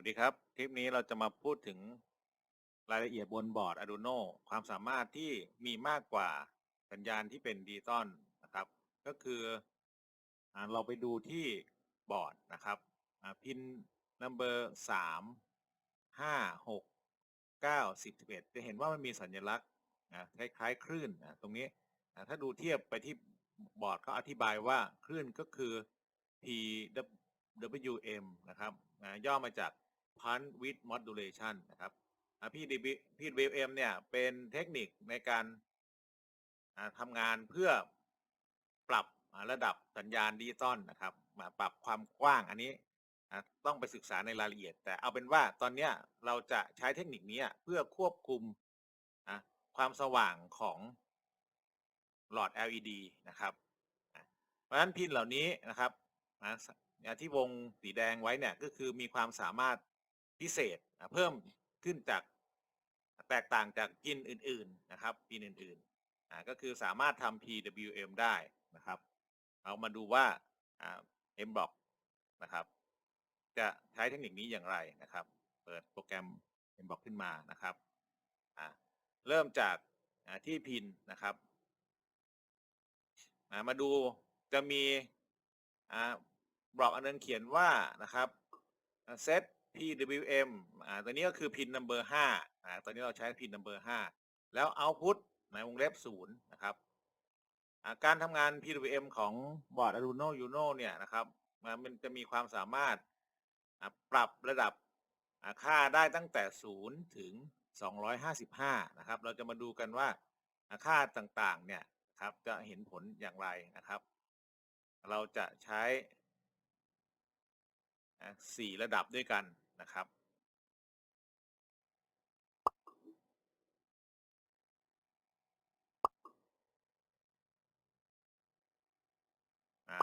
วัสดีครับ คลิปนี้เราจะมาพูดถึงรายละเอียดบนบอร์ด Arduino ความสามารถที่มีมากกว่าสัญญาณที่เป็นดิจิตอลนะครับ ก็คืออเราไปดูที่บอร์ดนะครับพิน number สามห้าหกเก้าสิบสิบเอ็ดจะเห็นว่ามันมีสัญลักษณ์คล้ายๆคลื่นตรงนี้ถ้าดูเทียบไปที่บอร์ดเขาอธิบายว่าคลื่นก็คือ PWM นะครับย่อมาจาก Punch with Modulation นะครับอ่า PDB PWM เอมเนี่ยเป็นเทคนิคในการทำงานเพื่อปรับระดับสัญญาณดิจิตอลนะครับมาปรับความกว้างอันนี้ต้องไปศึกษาในรายละเอียด แต่เอาเป็นว่าตอนนี้เราจะใช้เทคนิคนี้เพื่อควบคุมความสว่างของหลอด LED นะครับ เพราะฉะนั้นพินเหล่านี้นะครับที่วงสีแดงไว้เนี่ยก็คือมีความสามารถ พิเศษเพิ่มขึ้นจากแตกต่างจากพินอื่น ๆ นะครับพินอื่นๆก็คือสามารถทำ PWM ได้นะครับ เอามาดูว่า M block นะครับ จะใช้เทคนิคนี้อย่างไรนะครับ เปิดโปรแกรม M block ขึ้นมานะครับเริ่มจากที่พินนะครับมาดูจะมีบล็อกอันนึงเขียนว่านะครับ set PWM อ่าตัวนี้ก็คือพิน number 5อ่าตอนนี้เราใช้พิน number 5 แล้ว output ในวงเล็บ0นะครับอ่าการทำงาน PWM ของบอร์ด Arduino Uno เนี่ยนะครับมันจะมีความสามารถอ่าปรับระดับอ่าค่าได้ตั้งแต่ 0 ถึง 255 นะครับ เราจะมาดูกันว่าอ่าค่าต่างๆ เนี่ยครับจะเห็นผลอย่างไรนะครับ เราจะใช้ สี่ระดับด้วยกันนะครับ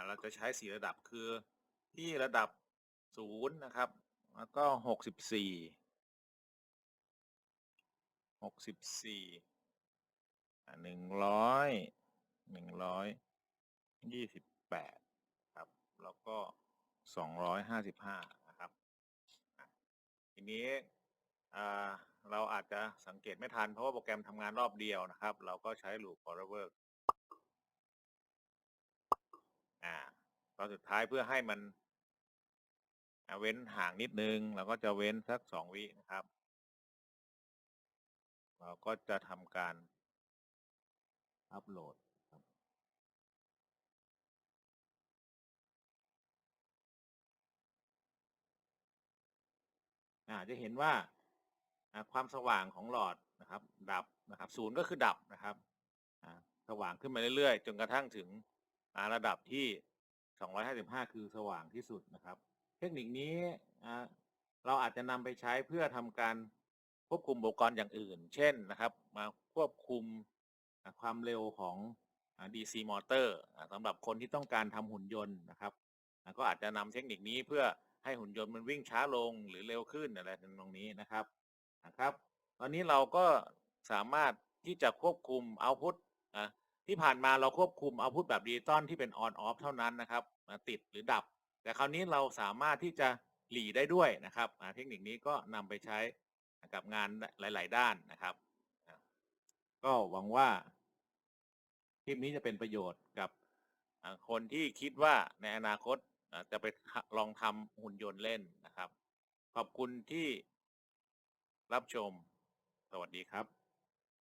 เราจะใช้สี่ระดับคือที่ระดับศูนย์นะครับ แล้วก็หกสิบสี่หกสิบสี่หนึ่งร้อยหนึ่งร้อยยี่สิบแปดครับ แล้วก็ สองร้อยห้าสิบห้านะครับอะทีนี้เราอาจจะสังเกตไม่ทัน เพราะว่าโปรแกรมทำงานรอบเดียวนะครับ เราก็ใช้ loop forever อ่าตอนสุดท้ายเพื่อให้มันอ่าเว้นห่างนิดนึง เราก็จะเว้นสักสองวินะครับ เราก็จะทำการอัปโหลด จะเห็นว่าความสว่างของหลอดนะครับ ดับนะครับศูนย์ก็คือดับนะครับสว่างขึ้นมาเรื่อยๆ จนกระทั่งถึงระดับที่ 255 คือสว่างที่สุดนะครับ เทคนิคนี้เราอาจจะนำไปใช้เพื่อทำการควบคุมอุปกรณ์อย่างอื่น เช่นนะครับ มาควบคุมความเร็วของ DC มอเตอร์สำหรับคนที่ต้องการทำหุ่นยนต์นะครับ ก็อาจจะนำเทคนิคนี้เพื่อ ให้หุ่นยนต์มันวิ่งช้าลงหรือเร็วขึ้นอะไรตรงนี้นะครับนะครับ ตอนนี้เราก็สามารถที่จะควบคุมเอาพุตอ่าที่ผ่านมาเราควบคุมเอาพุตแบบดิจิตอลที่เป็น on off เท่านั้นนะครับอ่าติดหรือดับ แต่คราวนี้เราสามารถที่จะหลีได้ด้วยนะครับเทคนิคนี้ก็นำไปใช้กับงานหลาย ๆ ด้านนะครับ ก็หวังว่าคลิปนี้จะเป็นประโยชน์กับคนที่คิดว่าในอนาคต จะไปลองทำหุ่นยนต์เล่นนะครับ ขอบคุณที่รับชม สวัสดีครับ